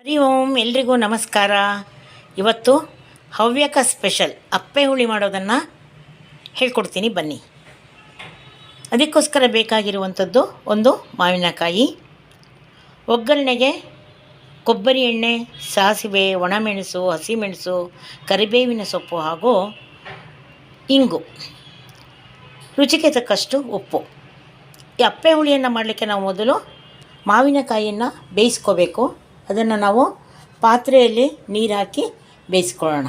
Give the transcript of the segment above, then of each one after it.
ಹರಿ ಓಂ, ಎಲ್ರಿಗೂ ನಮಸ್ಕಾರ. ಇವತ್ತು ಹವ್ಯಕ ಸ್ಪೆಷಲ್, ಅಪ್ಪೆ ಹುಳಿ ಮಾಡೋದನ್ನು ಹೇಳ್ಕೊಡ್ತೀನಿ, ಬನ್ನಿ. ಅದಕ್ಕೋಸ್ಕರ ಬೇಕಾಗಿರುವಂಥದ್ದು ಒಂದು ಮಾವಿನಕಾಯಿ, ಒಗ್ಗರಣೆಗೆ ಕೊಬ್ಬರಿ ಎಣ್ಣೆ, ಸಾಸಿವೆ, ಒಣಮೆಣಸು, ಹಸಿಮೆಣಸು, ಕರಿಬೇವಿನ ಸೊಪ್ಪು ಹಾಗೂ ಇಂಗು. ರುಚಿಗೆ ತಕ್ಕಷ್ಟು ಉಪ್ಪು. ಈ ಅಪ್ಪೆ ಹುಳಿಯನ್ನು ಮಾಡಲಿಕ್ಕೆ ನಾವು ಮೊದಲು ಮಾವಿನಕಾಯಿಯನ್ನು ಬೇಯಿಸ್ಕೋಬೇಕು. ಅದನ್ನು ನಾವು ಪಾತ್ರೆಯಲ್ಲಿ ನೀರು ಹಾಕಿ ಬೇಯಿಸ್ಕೊಳ್ಳೋಣ.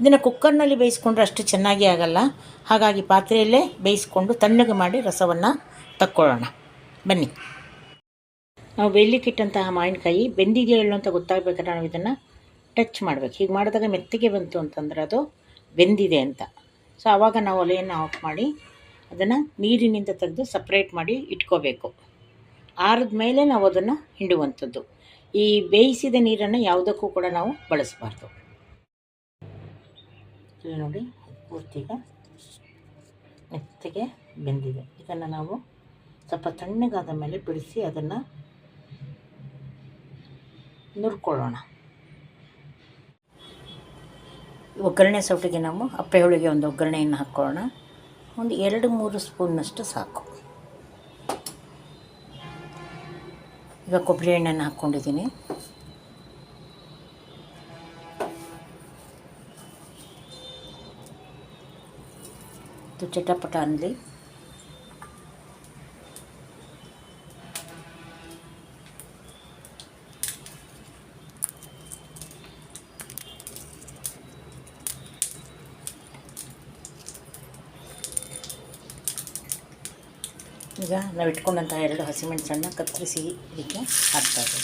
ಇದನ್ನು ಕುಕ್ಕರ್ನಲ್ಲಿ ಬೇಯಿಸ್ಕೊಂಡ್ರೆ ಅಷ್ಟು ಚೆನ್ನಾಗಿ ಆಗಲ್ಲ. ಹಾಗಾಗಿ ಪಾತ್ರೆಯಲ್ಲೇ ಬೇಯಿಸ್ಕೊಂಡು ತಣ್ಣಗೆ ಮಾಡಿ ರಸವನ್ನು ತಕ್ಕೊಳ್ಳೋಣ. ಬನ್ನಿ. ನಾವು ಬೇಯಲಿಕ್ಕಿಟ್ಟಂತಹ ಮಾವಿನಕಾಯಿ ಬೆಂದಿದೆಯೋ ಇಲ್ಲೋ ಅಂತ ಗೊತ್ತಾಗಬೇಕಾದ್ರೆ ನಾವು ಇದನ್ನು ಟಚ್ ಮಾಡಬೇಕು. ಹೀಗೆ ಮಾಡಿದಾಗ ಮೆತ್ತಗೆ ಬಂತು ಅಂತಂದರೆ ಅದು ಬೆಂದಿದೆ ಅಂತ. ಸೊ ಆವಾಗ ನಾವು ಒಲೆಯನ್ನು ಆಫ್ ಮಾಡಿ ಅದನ್ನು ನೀರಿನಿಂದ ತೆಗೆದು ಸಪ್ರೇಟ್ ಮಾಡಿ ಇಟ್ಕೋಬೇಕು. ಆರಿದ ಮೇಲೆ ನಾವು ಅದನ್ನು ಹಿಂಡುವಂಥದ್ದು. ಈ ಬೇಯಿಸಿದ ನೀರನ್ನು ಯಾವುದಕ್ಕೂ ಕೂಡ ನಾವು ಬಳಸಬಾರ್ದು. ಇಲ್ಲಿ ನೋಡಿ ಪೂರ್ತಿಗ ಮೆತ್ತಗೆ ಬೆಂದಿದೆ. ಇದನ್ನು ನಾವು ಸ್ವಲ್ಪ ತಣ್ಣಗಾದ ಮೇಲೆ ಬಿಡಿಸಿ ಅದನ್ನು ನುರ್ಕೊಳ್ಳೋಣ. ಒಗ್ಗರಣೆ ಸೌಟಿಗೆ ನಾವು ಅಪ್ಪೆ ಹೋಳಿಗೆ ಒಂದು ಒಗ್ಗರಣೆಯನ್ನು ಹಾಕ್ಕೊಳ್ಳೋಣ ಒಂದು ಎರಡು ಮೂರು ಸ್ಪೂನ್ನಷ್ಟು ಸಾಕು. ಈಗ ಕೊಬ್ಬರಿ ಎಣ್ಣೆನ ಹಾಕ್ಕೊಂಡಿದ್ದೀನಿ. ಇದು ಚಟಪಟ ಅನ್ನಲಿ ಈಗ ನಾವು ಇಟ್ಕೊಂಡಂತಹ ಎರಡು ಹಸಿಮೆಣಸನ್ನು ಕತ್ತರಿಸಿ ಇದಕ್ಕೆ ಹಾಕ್ತಾರೆ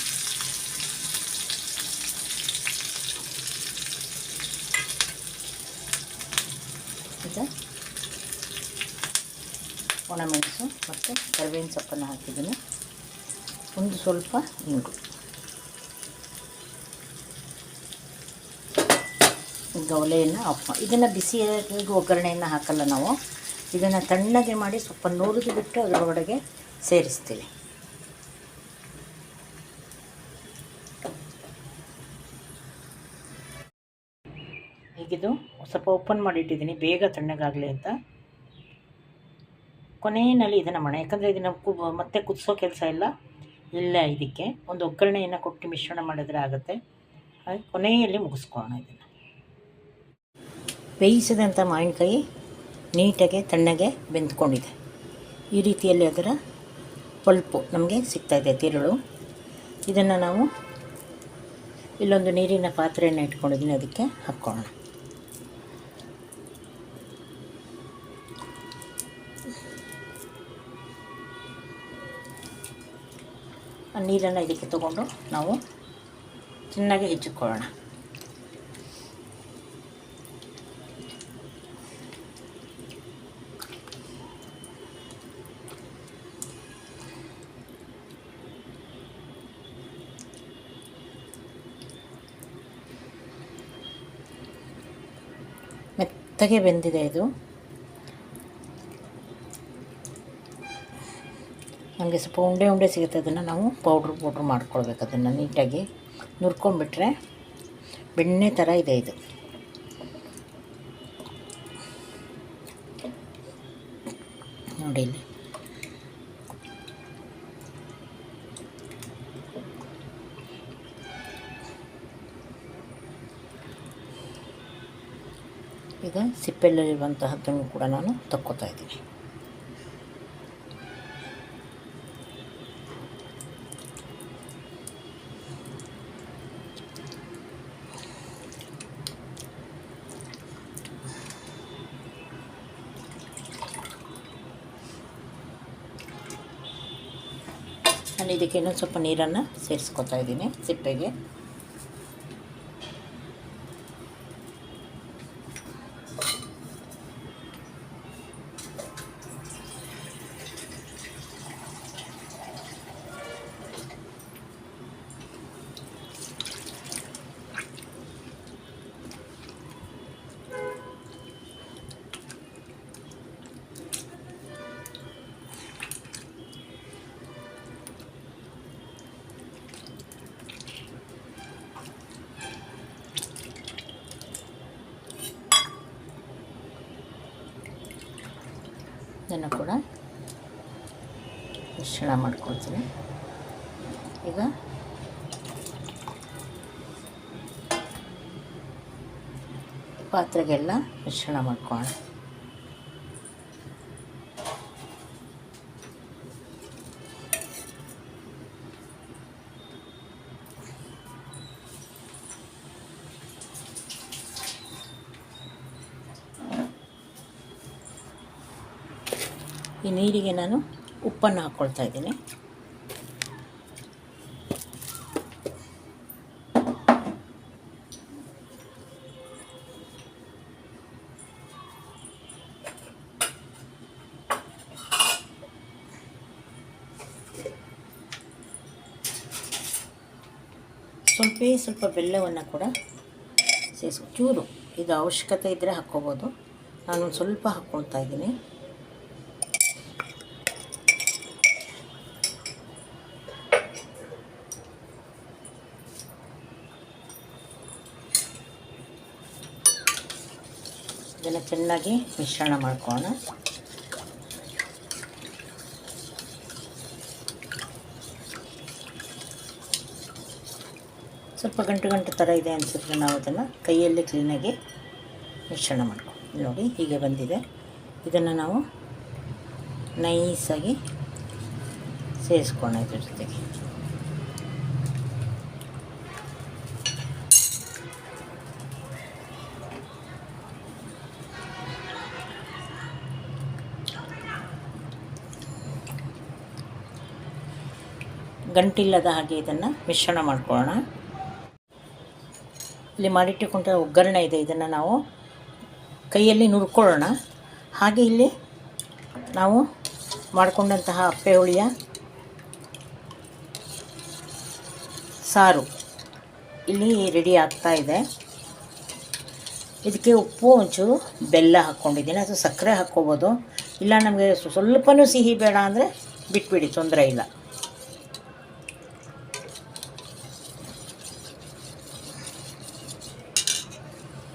ಇದು ಒಣಮೆಣಸು ಮತ್ತು ಕರಿಬೇವಿನ ಸೊಪ್ಪನ್ನು ಹಾಕಿದ್ದೀನಿ. ಒಂದು ಸ್ವಲ್ಪ ಇಂಗು. ಗೌಲೆಯನ್ನು ಆಫ್ ಮಾಡಿ ಇದನ್ನು ಬಿಸಿಯಾಗಿ ಒಗ್ಗರಣೆಯನ್ನು ಹಾಕಲ್ಲ ನಾವು. ಇದನ್ನು ತಣ್ಣಗೆ ಮಾಡಿ ಸ್ವಲ್ಪ ನುರಿದು ಬಿಟ್ಟು ಅದರೊಳಗೆ ಸೇರಿಸ್ತೀವಿ ಹೀಗಿದು ಸ್ವಲ್ಪ ಓಪನ್ ಮಾಡಿಟ್ಟಿದ್ದೀನಿ, ಬೇಗ ತಣ್ಣಗಾಗಲಿ ಅಂತ. ಕೊನೆಯಲ್ಲಿ ಇದನ್ನು ಮಾಡೋಣ. ಯಾಕಂದರೆ ಇದನ್ನು ಕು, ಮತ್ತೆ ಕುದಿಸೋ ಕೆಲಸ ಇಲ್ಲ. ಇಲ್ಲ ಇದಕ್ಕೆ. ಒಂದು ಒಗ್ಗರಣೆಯನ್ನು ಕೊಟ್ಟು ಮಿಶ್ರಣ ಮಾಡಿದ್ರೆ ಆಗುತ್ತೆ. ಹಾಗೆ ಕೊನೆಯಲ್ಲಿ ಮುಗಿಸ್ಕೊಳ್ಳೋಣ ಇದನ್ನು. ಬೇಯಿಸಿದಂಥ ಮಾವಿನಕಾಯಿ ನೀಟಾಗಿ ತಣ್ಣಗೆ ಬೆಂದ್ಕೊಂಡಿದೆ. ಈ ರೀತಿಯಲ್ಲಿ ಅದರ ಪಲ್ಪು ನಮಗೆ ಸಿಗ್ತಾಯಿದೆ ತಿರುಳು. ಇದನ್ನು ನಾವು ಇಲ್ಲೊಂದು ನೀರಿನ ಪಾತ್ರೆಯನ್ನು ಇಟ್ಕೊಂಡಿದ್ದೀನಿ, ಅದಕ್ಕೆ ಹಾಕ್ಕೊಳ್ಳೋಣ. ಆ ನೀರನ್ನು ಇದಕ್ಕೆ ತಗೊಂಡು ನಾವು ಚೆನ್ನಾಗಿ ಹೆಚ್ಚಿಕೊಳ್ಳೋಣ ಮೆತ್ತಗೆ ಬೆಂದಿದೆ ಇದು. ನಮಗೆ ಸ್ವಲ್ಪ ಉಂಡೆ ಉಂಡೆ ಸಿಗುತ್ತೆ ಅದನ್ನು ನಾವು ಪೌಡ್ರ್ ಪೌಡ್ರ್ ಮಾಡ್ಕೊಳ್ಬೇಕು ಅದನ್ನು ನೀಟಾಗಿ ನುರ್ಕೊಂಡ್ಬಿಟ್ರೆ ಬೆಣ್ಣೆ ಥರ ಇದೆ ಇದು. ನೋಡಿ ಈಗ ಸಿಪ್ಪೆಯಲ್ಲಿರುವಂತಹದ್ದನ್ನು ಕೂಡ ನಾನು ತಕ್ಕೋತಾ ಇದ್ದೀನಿ. ನಾನು ಇದಕ್ಕೆ ಇನ್ನೊಂದು ಸ್ವಲ್ಪ ನೀರನ್ನು ಸೇರಿಸ್ಕೊತಾ ಇದ್ದೀನಿ ಸಿಪ್ಪೆಗೆ. ಇದನ್ನು ಕೂಡ ಮಿಶ್ರಣ ಮಾಡ್ಕೊಳ್ತೀನಿ ಈಗ ಪಾತ್ರೆಗೆಲ್ಲ ಮಿಶ್ರಣ ಮಾಡ್ಕೊಳ್ಳೋಣ. ಈ ನೀರಿಗೆ ನಾನು ಉಪ್ಪನ್ನು ಹಾಕ್ಕೊಳ್ತಾ ಇದ್ದೀನಿ. ಸ್ವಲ್ಪೇ ಸ್ವಲ್ಪ ಬೆಲ್ಲವನ್ನು ಕೂಡ ಸೇರಿಸ್ಕೊ ಚೂರು, ಇದು ಅವಶ್ಯಕತೆ ಇದ್ದರೆ ಹಾಕ್ಕೋಬೋದು. ನಾನು ಸ್ವಲ್ಪ ಹಾಕ್ಕೊಳ್ತಾ ಇದ್ದೀನಿ ಇದನ್ನು ಚೆನ್ನಾಗಿ ಮಿಶ್ರಣ ಮಾಡ್ಕೋಣ. ಸ್ವಲ್ಪ ಗಂಟು ಗಂಟು ಥರ ಇದೆ ಅನಿಸಿದ್ರೆ ನಾವು ಅದನ್ನು ಕೈಯಲ್ಲಿ ಕ್ಲೀನಾಗಿ ಮಿಶ್ರಣ ಮಾಡ್ಕೊ ನೋಡಿ ಹೀಗೆ ಬಂದಿದೆ. ಇದನ್ನು ನಾವು ನೈಸಾಗಿ ಸೇರಿಸ್ಕೋಣ ಇದ್ರ ಜೊತೆಗೆ. ಗಂಟಿಲ್ಲದ ಹಾಗೆ ಇದನ್ನು ಮಿಶ್ರಣ ಮಾಡ್ಕೊಳ್ಳೋಣ. ಇಲ್ಲಿ ಮಾಡಿಟ್ಟುಕೊಂಡ ಒಗ್ಗರಣೆ ಇದೆ, ಇದನ್ನು ನಾವು ಕೈಯಲ್ಲಿ ನುರ್ಕೊಳ್ಳೋಣ. ಹಾಗೆ ಇಲ್ಲಿ ನಾವು ಮಾಡಿಕೊಂಡಂತಹ ಅಪ್ಪೆ ಹುಳಿಯ ಸಾರು ಇಲ್ಲಿ ರೆಡಿ ಆಗ್ತಾ ಇದೆ. ಇದಕ್ಕೆ ಉಪ್ಪು, ಒಂಚೂರು ಬೆಲ್ಲ ಹಾಕ್ಕೊಂಡಿದ್ದೀನಿ. ಅಥವಾ ಸಕ್ಕರೆ ಹಾಕ್ಕೋಬೋದು. ಇಲ್ಲ, ನಮಗೆ ಸ್ವಲ್ಪನೂ ಸಿಹಿ ಬೇಡ ಅಂದರೆ ಬಿಟ್ಬಿಡಿ, ತೊಂದರೆ ಇಲ್ಲ.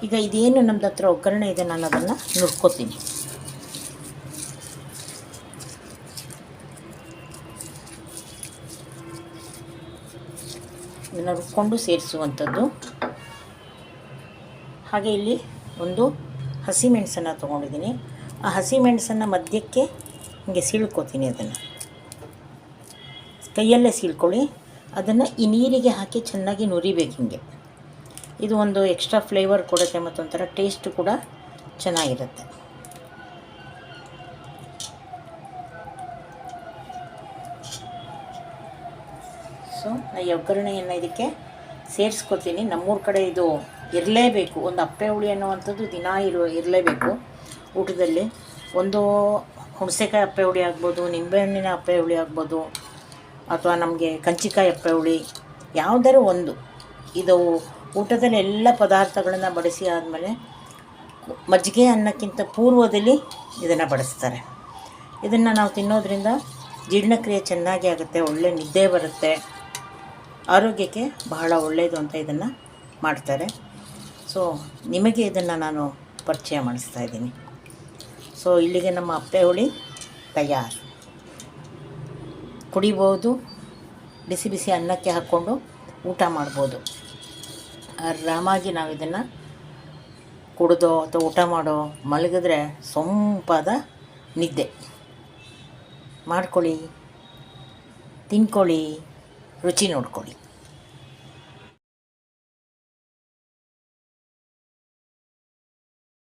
ಈಗ ಇದೇನು ನಮ್ದು ಹತ್ರ ಒಗ್ಗರಣೆ ಇದೆ, ನಾನು ಅದನ್ನು ನುಡ್ಕೋತೀನಿ ಇದನ್ನು ರುಬ್ಕೊಂಡು ಸೇರಿಸುವಂಥದ್ದು. ಹಾಗೆ ಇಲ್ಲಿ ಒಂದು ಹಸಿ ಮೆಣಸನ್ನು ತೊಗೊಂಡಿದ್ದೀನಿ. ಆ ಹಸಿ ಮೆಣಸನ್ನು ಮಧ್ಯಕ್ಕೆ ಹಿಂಗೆ ಸೀಳ್ಕೊತೀನಿ ಅದನ್ನು. ಕೈಯಲ್ಲೇ ಸೀಳ್ಕೊಳ್ಳಿ. ಅದನ್ನು ಈ ನೀರಿಗೆ ಹಾಕಿ ಚೆನ್ನಾಗಿ ನುರಿಬೇಕು ಹಿಂಗೆ. ಇದು ಒಂದು ಎಕ್ಸ್ಟ್ರಾ ಫ್ಲೇವರ್ ಕೊಡುತ್ತೆ ಮತ್ತು ಒಂಥರ ಟೇಸ್ಟ್ ಕೂಡ ಚೆನ್ನಾಗಿರುತ್ತೆ. ಸೊ ನಾ ಒಗ್ಗರಣೆಯನ್ನು ಇದಕ್ಕೆ ಸೇರಿಸ್ಕೊತೀನಿ. ನಮ್ಮೂರ ಕಡೆ ಇದು ಇರಲೇಬೇಕು. ಒಂದು ಅಪ್ಪೆ ಹುಳಿ ಅನ್ನುವಂಥದ್ದು ದಿನ ಇರುವ ಇರಲೇಬೇಕು. ಊಟದಲ್ಲಿ ಒಂದು ಹುಣಸೆಕಾಯಿ ಅಪ್ಪೆ ಹುಳಿ ಆಗ್ಬೋದು, ನಿಂಬೆಹಣ್ಣಿನ ಅಪ್ಪೆ ಹುಳಿ ಆಗ್ಬೋದು, ಅಥವಾ ನಮಗೆ ಕಂಚಿಕಾಯಿ ಅಪ್ಪೆ ಹುಳಿ ಯಾವುದಾದ್ರೂ ಒಂದು. ಇದು ಊಟದಲ್ಲಿ ಎಲ್ಲ ಪದಾರ್ಥಗಳನ್ನು ಬಡಿಸಿ ಆದಮೇಲೆ ಮಜ್ಜಿಗೆ ಅನ್ನಕ್ಕಿಂತ ಪೂರ್ವದಲ್ಲಿ ಇದನ್ನು ಬಡಿಸ್ತಾರೆ. ಇದನ್ನು ನಾವು ತಿನ್ನೋದ್ರಿಂದ ಜೀರ್ಣಕ್ರಿಯೆ ಚೆನ್ನಾಗಿ ಆಗುತ್ತೆ, ಒಳ್ಳೆ ನಿದ್ದೆ ಬರುತ್ತೆ, ಆರೋಗ್ಯಕ್ಕೆ ಬಹಳ ಒಳ್ಳೆಯದು ಅಂತ ಇದನ್ನು ಮಾಡ್ತಾರೆ. ಸೊ, ನಿಮಗೆ ಇದನ್ನು ನಾನು ಪರಿಚಯ ಮಾಡಿಸ್ತಾ ಇದ್ದೀನಿ. ಸೊ, ಇಲ್ಲಿಗೆ ನಮ್ಮ ಅಪ್ಪೆ ಹುಳಿ ತಯಾರು. ಕುಡಿಬೋದು, ಬಿಸಿ ಬಿಸಿ ಅನ್ನಕ್ಕೆ ಹಾಕ್ಕೊಂಡು ಊಟ ಮಾಡ್ಬೋದು. ಆರಾಮಾಗಿ ನಾವು ಇದನ್ನು ಕುಡಿದೋ ಅಥವಾ ಊಟ ಮಾಡೋ ಮಲಗಿದ್ರೆ ಸೊಂಪಾದ ನಿದ್ದೆ. ಮಾಡ್ಕೊಳ್ಳಿ ತಿನ್ಕೊಳ್ಳಿ ರುಚಿ ನೋಡ್ಕೊಳ್ಳಿ.